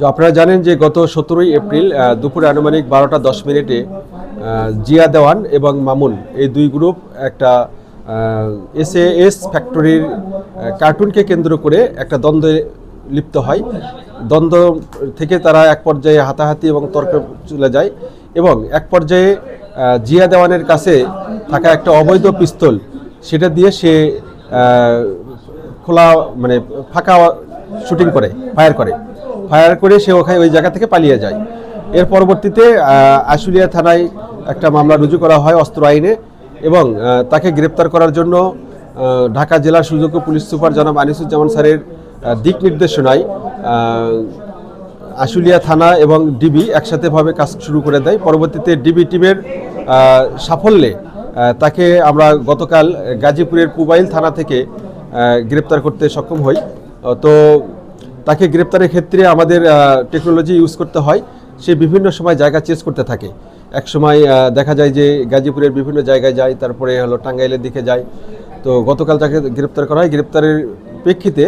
আপনারা জানেন যে গত সতেরোই এপ্রিল দুপুরে আনুমানিক বারোটা দশ মিনিটে জিয়া দেওয়ান এবং মামুন এই দুই গ্রুপ একটা এস এস ফ্যাক্টরির কার্টুনকে কেন্দ্র করে একটা দ্বন্দ্বে লিপ্ত হয়। দ্বন্দ্ব থেকে তারা এক পর্যায়ে হাতাহাতি এবং তর্ক চলে যায় এবং এক পর্যায়ে জিয়া দেওয়ানের কাছে থাকা একটা অবৈধ পিস্তল, সেটা দিয়ে সে খোলা মানে ফাঁকা শুটিং করে ফায়ার করে। ফায়ার করে সে ওখানে ওই জায়গা থেকে পালিয়ে যায়। এর পরবর্তীতে আশুলিয়া থানায় একটা মামলা রুজু করা হয় অস্ত্র আইনে এবং তাকে গ্রেপ্তার করার জন্য ঢাকা জেলার সুযোগ্য পুলিশ সুপার জনাব আনিসুজ্জামান স্যারের দিক নির্দেশনায় আশুলিয়া থানা এবং ডিবি একসাথেভাবে কাজ শুরু করে দেয়। পরবর্তীতে ডিবি টিমের সাফল্যে তাকে আমরা গতকাল গাজীপুরের পুবাইল থানা থেকে গ্রেপ্তার করতে সক্ষম হই। তো তাকে গ্রেপ্তারের ক্ষেত্রে আমাদের টেকনোলজি ইউজ করতে হয়। সে বিভিন্ন সময় জায়গা চেঞ্জ করতে থাকে। এক সময় দেখা যায় যে গাজীপুরের বিভিন্ন জায়গায় যায়, তারপরে হলো টাঙ্গাইলের দিকে যায়। তো গতকাল তাকে গ্রেপ্তার করা হয়। গ্রেপ্তারের প্রেক্ষিতে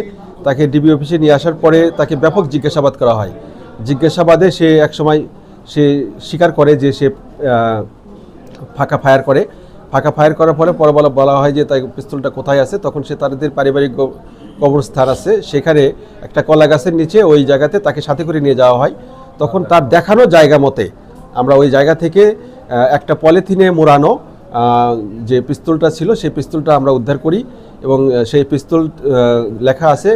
তাকে ডিবি অফিসে নিয়ে আসার পরে তাকে ব্যাপক জিজ্ঞাসাবাদ করা হয়। জিজ্ঞাসাবাদে সে এক সময় সে স্বীকার করে যে সে ফাঁকা ফায়ার করে। ফাঁকা ফায়ার করার পরে পরে বলা বলা হয় যে তাই পিস্তলটা কোথায় আছে? তখন সে তাদের পারিবারিক কবরস্থান আছে। সেখানে একটা কলা গাছের নিচে ওই জায়গাতে তাকে সাথে করে নিয়ে যাওয়া হয়। তখন তার দেখানো জায়গা মতে আমরা ওই জায়গা থেকে একটা পলিথিনে মোড়ানো যে পিস্তলটা ছিল, সেই পিস্তলটা আমরা উদ্ধার করি এবং সেই পিস্তল লেখা আছে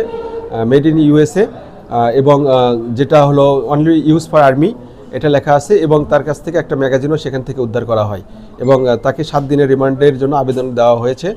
মেড ইন ইউএসএ এবং যেটা হলো অনলি ইউজ ফর আর্মি এটা লেখা আছে এবং তার কাছ থেকে একটা ম্যাগাজিনও সেখান থেকে উদ্ধার করা হয় এবং তাকে সাত দিনের রিমান্ডের জন্য আবেদন দেওয়া হয়েছে।